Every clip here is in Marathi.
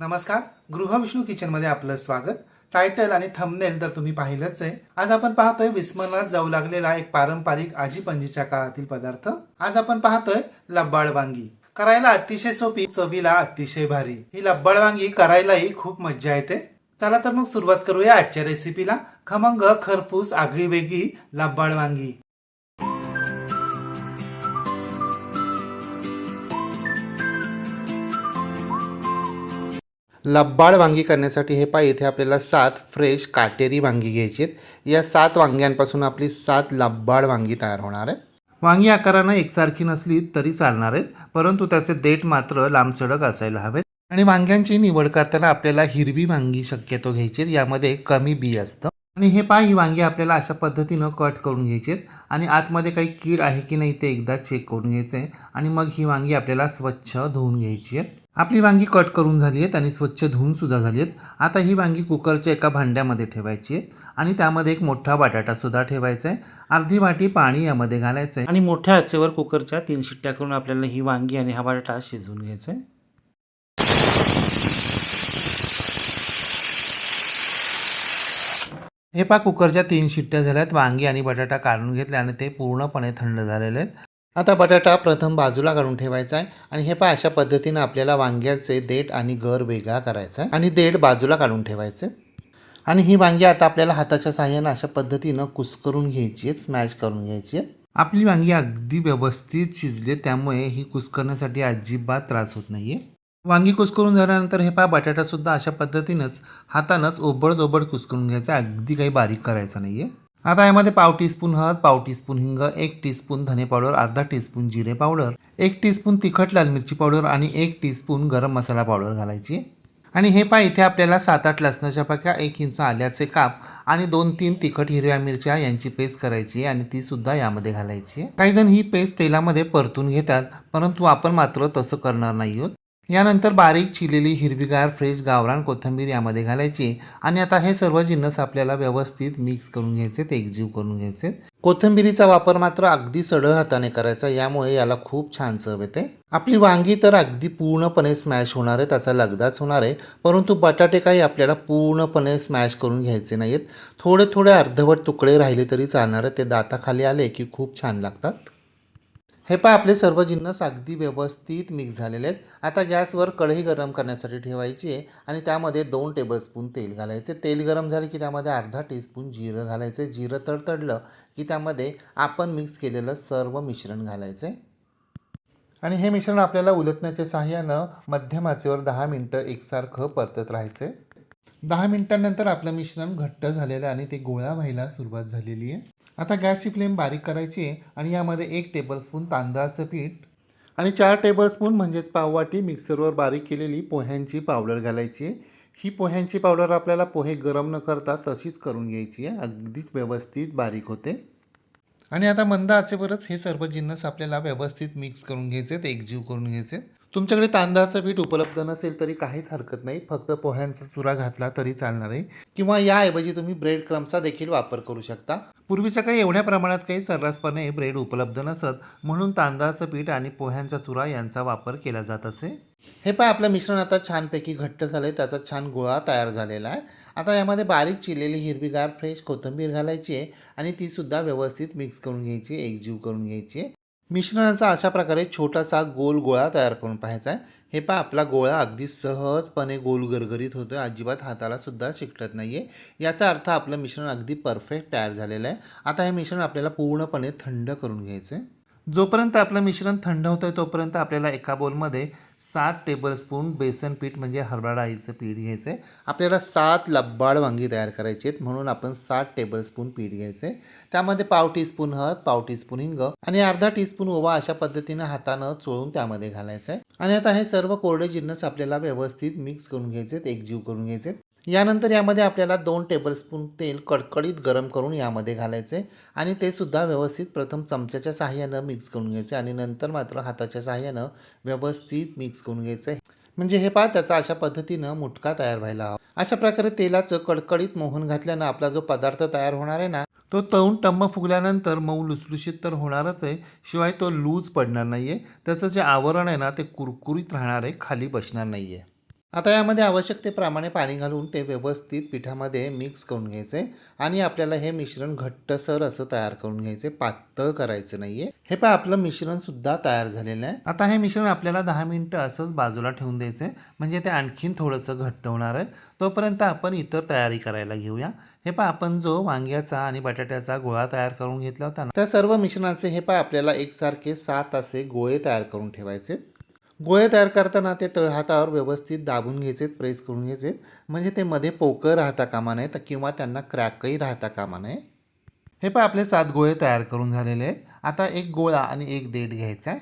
नमस्कार गृहविष्णू किचनमध्ये आपलं स्वागत. टायटल आणि थंबनेल तर तुम्ही पाहिलंच आहे. आज आपण पाहतोय विस्मरणात जाऊ लागलेला एक पारंपरिक आजी पंजीच्या काळातील पदार्थ. आज आपण पाहतोय लब्बाळ वांगी. करायला अतिशय सोपी चवीला अतिशय भारी. ही लब्बाळ वांगी करायलाही खूप मज्जा येते. चला तर मग सुरुवात करूया आजच्या रेसिपीला खमंग खरपूस आगळी वेगळी लब्बाळ वांगी. लब्बाड वांगी करण्यासाठी हे पाय इथे आपल्याला सात फ्रेश काटेरी वांगी घ्यायची आहेत. या सात वांग्यांपासून आपली सात लब्बाड वांगी तयार होणार आहेत. वांगी आकारानं एकसारखी नसली तरी चालणार आहेत परंतु त्याचे देठ मात्र लांबसडक असायला हवेत. आणि वांग्यांची निवड करताना आपल्याला हिरवी वांगी शक्यतो घ्यायची आहेत. यामध्ये कमी बी असतं. आणि हे पाय ही वांगी आपल्याला अशा पद्धतीनं कट करून घ्यायची आहेत. आणि आतमध्ये काही कीड आहे की नाही ते एकदा चेक करून घ्यायचं. आहे आणि मग ही वांगी आपल्याला स्वच्छ धुवून घ्यायची आहेत. आपली वांगी कट करून झाली आहेत आणि स्वच्छ धुवून सुद्धा झाली आहेत. आता ही वांगी कुकरच्या एका भांड्यामध्ये ठेवायची आहे आणि त्यामध्ये एक मोठा बटाटा सुद्धा ठेवायचा आहे. अर्धी वाटी पाणी यामध्ये घालायचं आहे आणि मोठ्या आचेवर कुकरच्या तीन शिट्ट्या करून आपल्याला ही वांगी आणि हा बटाटा शिजवून घ्यायचा आहे. हे पा कुकरच्या तीन शिट्ट्या झाल्यात. वांगी आणि बटाटा काढून घेतले आणि ते पूर्णपणे थंड झालेले आहेत. आता बटाटा प्रथम बाजूला काढून ठेवायचा आहे. आणि हे पहा अशा पद्धतीनं आपल्याला वांग्याचे देठ आणि गर वेगळा करायचा आहे. आणि देठ बाजूला काढून ठेवायचे आणि ही वांगी आता आपल्याला हाताच्या साह्यानं अशा पद्धतीनं कुस्करून घ्यायची आहेत स्मॅश करून घ्यायची आहेत आपली वांगी अगदी व्यवस्थित शिजले त्यामुळे ही कुस्करण्यासाठी अजिबात त्रास होत नाही आहे वांगी कुस्करून झाल्यानंतर हे पहा बटाटासुद्धा अशा पद्धतीनंच हातानंच ओबडदोबड कुस्करून घ्यायचं अगदी काही बारीक करायचं नाही आहे आता यामध्ये पाव टीस्पून हळद पाव टीस्पून हिंग एक टीस्पून धने पावडर अर्धा टीस्पून जिरे पावडर एक टीस्पून तिखट लाल मिरची पावडर आणि एक टीस्पून गरम मसाला पावडर घालायची. आणि हे पहा इथे आपल्याला सात आठ लसणाच्या पाक्या एक इंच आल्याचे काप आणि दोन तीन तिखट हिरव्या मिरच्या यांची पेस्ट करायची आणि ती सुद्धा यामध्ये घालायची. काहीजण काही जण ही पेस्ट तेलामध्ये परतून घेतात परंतु आपण मात्र तसं करणार नाही आहोत यानंतर बारीक चिरलेली हिरवीगार फ्रेश गावरान कोथिंबीर यामध्ये घालायची आणि आता हे सर्व जिन्नस आपल्याला व्यवस्थित मिक्स करून घ्यायचे ते एकजीव करून घ्यायचे. कोथिंबीरीचा वापर मात्र अगदी सढळ हाताने करायचा यामुळे याला खूप छान चव येते. आपली वांगी तर अगदी पूर्णपणे स्मॅश होणार आहे त्याचा लगदाच होणार आहे परंतु बटाटे काही आपल्याला पूर्णपणे स्मॅश करून घ्यायचे नाहीत. थोडे थोडे अर्धवट तुकडे राहिले तरी चालणार आहे ते दाताखाली आले की खूप छान लागतात. हे पाय आपले सर्व जिन्नस अगदी व्यवस्थित मिक्स झालेले आहेत. आता गॅसवर कढई गरम करण्यासाठी ठेवायची आहे आणि त्यामध्ये दोन टेबलस्पून तेल घालायचे. तेल गरम झाले की त्यामध्ये अर्धा टीस्पून जिरं घालायचं. जिरं तडतडलं की त्यामध्ये आपण मिक्स केलेलं सर्व मिश्रण घालायचं. आणि हे मिश्रण आपल्याला उलटण्याच्या सहाय्यानं मध्यम आचेवर दहा मिनटं एकसारखं परतत राहायचे. दहा मिनटांनंतर आपलं मिश्रण घट्ट झालेलं आहे आणि ते गोळा व्हायला सुरुवात झालेली आहे. आता गॅसची फ्लेम बारीक करायची आहे आणि यामध्ये एक टेबलस्पून तांदळाचं पीठ आणि चार टेबलस्पून म्हणजेच पाववाटी मिक्सरवर बारीक केलेली पोह्यांची पावडर घालायची आहे. ही पोह्यांची पावडर आपल्याला पोहे गरम न करता तशीच करून घ्यायची आहे. अगदीच व्यवस्थित बारीक होते. आणि आता मंद आचेवरच हे सर्व जिन्नस आपल्याला व्यवस्थित मिक्स करून घ्यायचे आहेत एकजीव करून घ्यायचे तुमच्याकडे तांदळाचं पीठ उपलब्ध नसेल तरी काहीच हरकत नाही. फक्त पोह्यांचा चुरा घातला तरी चालणार आहे. किंवा याऐवजी तुम्ही ब्रेड क्रम्सचा देखील वापर करू शकता. पूर्वीच्या काही एवढ्या प्रमाणात काही सर्रासपणे ब्रेड उपलब्ध नसत म्हणून तांदळाचं पीठ आणि पोह्यांचा चुरा यांचा वापर केला जात असे. हे पहा आपलं मिश्रण आता छानपैकी घट्ट झालं आहे त्याचा छान गोळा तयार झालेला आहे. आता यामध्ये बारीक चिरलेली हिरवीगार फ्रेश कोथिंबीर घालायची आहे आणि तीसुद्धा व्यवस्थित मिक्स करून घ्यायची आहे एकजीव करून घ्यायची आहे. मिश्रणाचा अशा प्रकारे छोटासा गोल गोळा तयार करून पाहायचा आहे. हे पहा आपला गोळा अगदी सहजपणे गोल गरगरीत होतो आहे अजिबात हातालासुद्धा चिकटत नाही आहे याचा अर्थ आपलं मिश्रण अगदी परफेक्ट तयार झालेलं आहे. आता हे मिश्रण आपल्याला पूर्णपणे थंड करून घ्यायचं आहे जोपर्यंत आपलं मिश्रण थंड होतं आहे तोपर्यंत आपल्याला एका बोलमध्ये सात टेबलस्पून बेसन पीठ म्हणजे हरभरा डाळीचं पीठ घ्यायचं आहे आपल्याला सात लब्बाड वांगी तयार करायची आहेत म्हणून आपण सात टेबलस्पून पीठ घ्यायचं आहे त्यामध्ये पाव टीस्पून हळद पाव टीस्पून हिंग आणि अर्धा टीस्पून ओवा अशा पद्धतीनं हातानं चोळून त्यामध्ये घालायचं आहे आणि आता हे सर्व कोरडे जिन्नस आपल्याला व्यवस्थित मिक्स करून घ्यायचे आहेत एकजीव करून घ्यायचे आहेत यानंतर यामध्ये आपल्याला दोन टेबलस्पून तेल कडकडीत गरम करून यामध्ये घालायचे आणि ते सुद्धा व्यवस्थित प्रथम चमच्याच्या सहाय्यानं मिक्स करून घ्यायचे आणि नंतर मात्र हाताच्या सहाय्यानं व्यवस्थित मिक्स करून घ्यायचे. म्हणजे हे पहा त्याचा अशा पद्धतीनं मुटका तयार व्हायला हवा. अशा प्रकारे तेलाचं कडकडीत मोहन घातल्यानं आपला जो पदार्थ तयार होणार आहे ना तो तळून टम्म फुगल्यानंतर मऊ लुसलुशीत तर होणारच आहे शिवाय तो लूज पडणार नाही आहे त्याचं जे आवरण आहे ना ते कुरकुरीत राहणार आहे खाली बसणार नाही आहे आता यामध्ये आवश्यकतेप्रमाणे पाणी घालून ते व्यवस्थित पिठामध्ये मिक्स करून घ्यायचे आणि आपल्याला हे मिश्रण घट्टसर असं तयार करून घ्यायचे. पातळ करायचं नाहीये. हे पण आपलं मिश्रण सुद्धा तयार झालेलं आहे. आता हे मिश्रण आपल्याला दहा मिनटं असंच बाजूला ठेवून द्यायचं म्हणजे ते आणखीन थोडंसं घट्ट होणार आहे. तोपर्यंत आपण इतर तयारी करायला घेऊया. हे पहा आपण जो वांग्याचा आणि बटाट्याचा गोळा तयार करून घेतला होता ना त्या सर्व मिश्रणाचे हे पहा आपल्याला एकसारखे सात असे गोळे तयार करून ठेवायचे. गोळे तयार करताना ते तळहातावर व्यवस्थित दाबून घ्यायचे प्रेस करून घ्यायचे म्हणजे ते मध्ये पोकळ राहता कामा नये तर किंवा त्यांना क्रॅकही राहता कामा नये. हे पण आपले सात गोळे तयार करून झालेले आहेत. आता एक गोळा आणि एक देठ घ्यायचा आहे.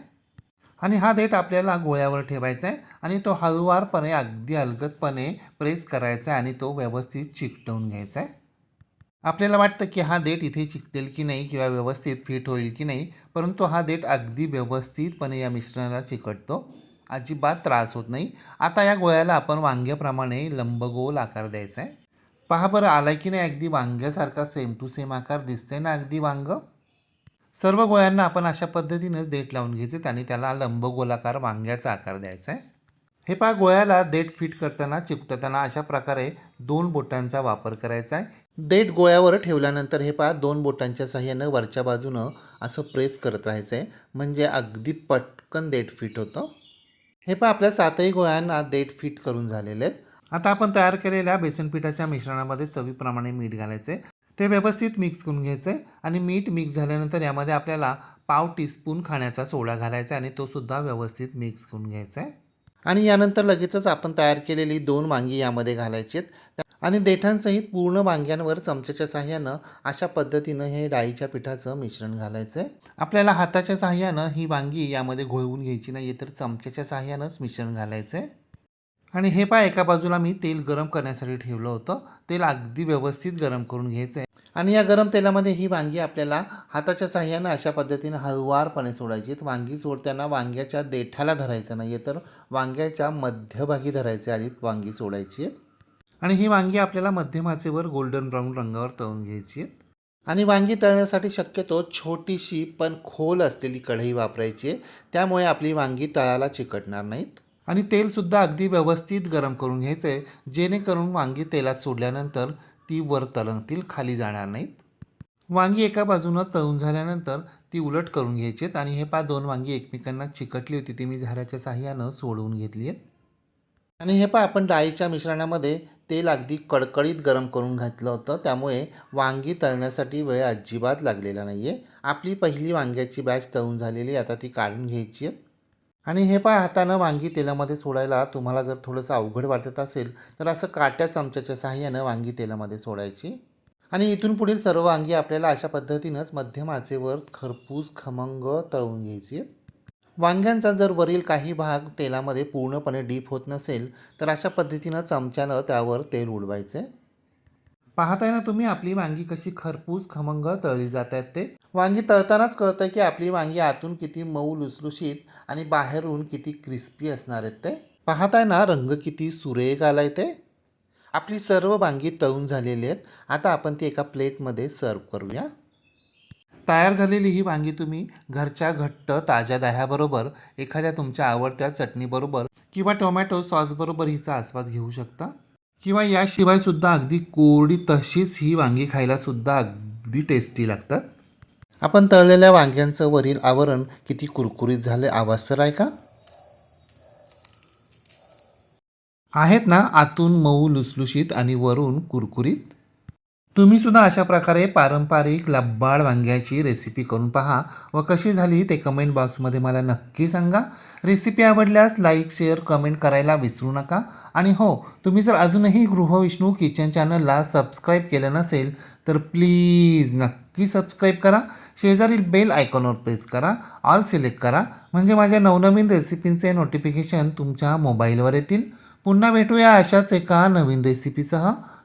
आणि हा देठ आपल्याला गोळ्यावर ठेवायचा आहे आणि तो हळुवारपणे अगदी अलगदपणे प्रेस करायचा आहे आणि तो व्यवस्थित चिकटवून घ्यायचा आहे. आपल्याला वाटतं की हा देठ इथे चिकटेल की नाही किंवा व्यवस्थित फिट होईल की नाही परंतु हा देठ अगदी व्यवस्थितपणे या मिश्रणाला चिकटतो. अजिबात त्रास होत नाही. आता या गोळ्याला आपण वांग्याप्रमाणे लंबगोल आकार द्यायचा आहे. पहा बरं आला की नाही? अगदी वांग्यासारखा सेम टू सेम आकार दिसते ना अगदी वांग? सर्व गोळ्यांना आपण अशा पद्धतीनेच देठ लावून घ्यायचे आणि त्याला लंबगोलाकार वांग्याचा आकार द्यायचा आहे. हे पहा गोळ्याला देठ फिट करताना चिकटताना अशा प्रकारे दोन बोटांचा वापर करायचा आहे. देठ गोळ्यावर ठेवल्यानंतर हे पहा दोन बोटांच्या साह्यानं वरच्या बाजूनं असं प्रेस करत राहायचं आहे. म्हणजे अगदी पटकन देठ फिट होतं. हे पण आपल्या सातही गोळ्यांना देठ फिट करून झालेले आहेत. आता आपण तयार केलेल्या बेसन पिठाच्या मिश्रणामध्ये चवीप्रमाणे मीठ घालायचे. ते व्यवस्थित मिक्स करून घ्यायचे आणि मीठ मिक्स झाल्यानंतर यामध्ये आपल्याला पाव टीस्पून खाण्याचा सोडा घालायचा आणि तो सुद्धा व्यवस्थित मिक्स करून घ्यायचा आहे. आणि यानंतर लगेचच आपण तयार केलेली दोन वांगी यामध्ये घालायची आहेत. आणि देठांसहित पूर्ण वांग्यांवर चमच्याच्या साह्यानं अशा पद्धतीनं हे डाळीच्या पिठाचं मिश्रण घालायचं आहे आपल्याला हाताच्या साह्यानं ही वांगी यामध्ये घोळवून घ्यायची नाही तर चमच्याच्या साह्यानंच मिश्रण घालायचं आहे आणि हे पाय एका बाजूला मी तेल गरम करण्यासाठी ठेवलं होतं. तेल अगदी व्यवस्थित गरम करून घ्यायचं आहे आणि या गरम तेलामध्ये ही वांगी आपल्याला हाताच्या साह्यानं अशा पद्धतीनं हळुवारपणे सोडायची आहेत. वांगी सोडताना वांग्याच्या देठाला धरायचं नाही आहे तर वांग्याच्या मध्यभागी धरायचे आधी वांगी सोडायची आहेत. आणि ही वांगी आपल्याला मध्यमाचेवर गोल्डन ब्राऊन रंगावर तळून घ्यायची आहेत. आणि वांगी तळण्यासाठी शक्यतो छोटीशी पण खोल असलेली कढई वापरायची आहे. त्यामुळे आपली वांगी तळाला चिकटणार नाहीत. आणि तेलसुद्धा अगदी व्यवस्थित गरम करून घ्यायचं आहे. जेणेकरून वांगी तेलात सोडल्यानंतर ती वर तळंगतील खाली जाणार नाहीत. वांगी एका बाजूनं तळून झाल्यानंतर ती उलट करून घ्यायची आहेत. आणि हे पा दोन वांगी एकमेकांना चिकटली होती. ती मी झाऱ्याच्या साह्यानं सोडवून घेतली आहेत. आणि हे पहा आपण डाळीच्या मिश्रणामध्ये तेल अगदी कडकडीत गरम करून घातलं होतं. त्यामुळे वांगी तळण्यासाठी वेळ अजिबात लागलेला नाही आहे आपली पहिली वांग्याची बॅच तळून झालेली आता ती काढून घ्यायची आहे. आणि हे पहा हातानं वांगी तेलामध्ये सोडायला तुम्हाला जर थोडंसं अवघड वाटत असेल तर असं काट्या चमच्याच्या साहाय्यानं वांगी तेलामध्ये सोडायची. आणि इथून पुढील सर्व वांगी आपल्याला अशा पद्धतीनंच मध्यम आचेवर खरपूस खमंग तळून घ्यायची आहेत वांग्यांचा जर वरील काही भाग तेलामध्ये पूर्णपणे डीप होत नसेल तर अशा पद्धतीनं चमच्यानं त्यावर तेल उडवायचे. पाहताय ना तुम्ही आपली वांगी कशी खरपूस खमंग तळली जात आहेत ते? वांगी तळतानाच कळतं की आपली वांगी आतून किती मऊ लुसलुशीत आणि बाहेरून किती क्रिस्पी असणार आहेत ते. पाहताय ना रंग किती सुरेख आलाय ते. आपली सर्व वांगी तळून झालेली आहेत. आता आपण ती एका प्लेटमध्ये सर्व करूया. तयार झालेली ही वांगी तुम्ही घरच्या घट्ट ताज्या दह्याबरोबर एखाद्या तुमच्या आवडत्या चटणीबरोबर किंवा टोमॅटो सॉसबरोबर हिचा आस्वाद घेऊ शकता. किंवा याशिवाय सुद्धा अगदी कोरडी तशीच ही वांगी खायला सुद्धा अगदी टेस्टी लागतात. आपण तळलेल्या वांग्यांचं वरील आवरण किती कुरकुरीत झाले आवाज तर आहे का आहेत ना आतून मऊ लुसलुशीत आणि वरून कुरकुरीत? तुम्ही सुद्धा अशा प्रकारे पारंपरिक लब्बाड वांग्याची रेसिपी करून पहा व कशी झाली ते कमेंट बॉक्समध्ये मला नक्की सांगा. रेसिपी आवडल्यास लाईक शेअर कमेंट करायला विसरू नका. आणि हो तुम्ही जर अजूनही गृहविष्णू किचन चॅनलला सबस्क्राईब केलं नसेल तर प्लीज नक्की सबस्क्राईब करा. शेजारील बेल आयकॉनवर प्रेस करा. ऑल सिलेक्ट करा. म्हणजे माझ्या नवनवीन रेसिपींचे नोटिफिकेशन तुमच्या मोबाईलवर येतील. पुन्हा भेटूया अशाच एका नवीन रेसिपीसह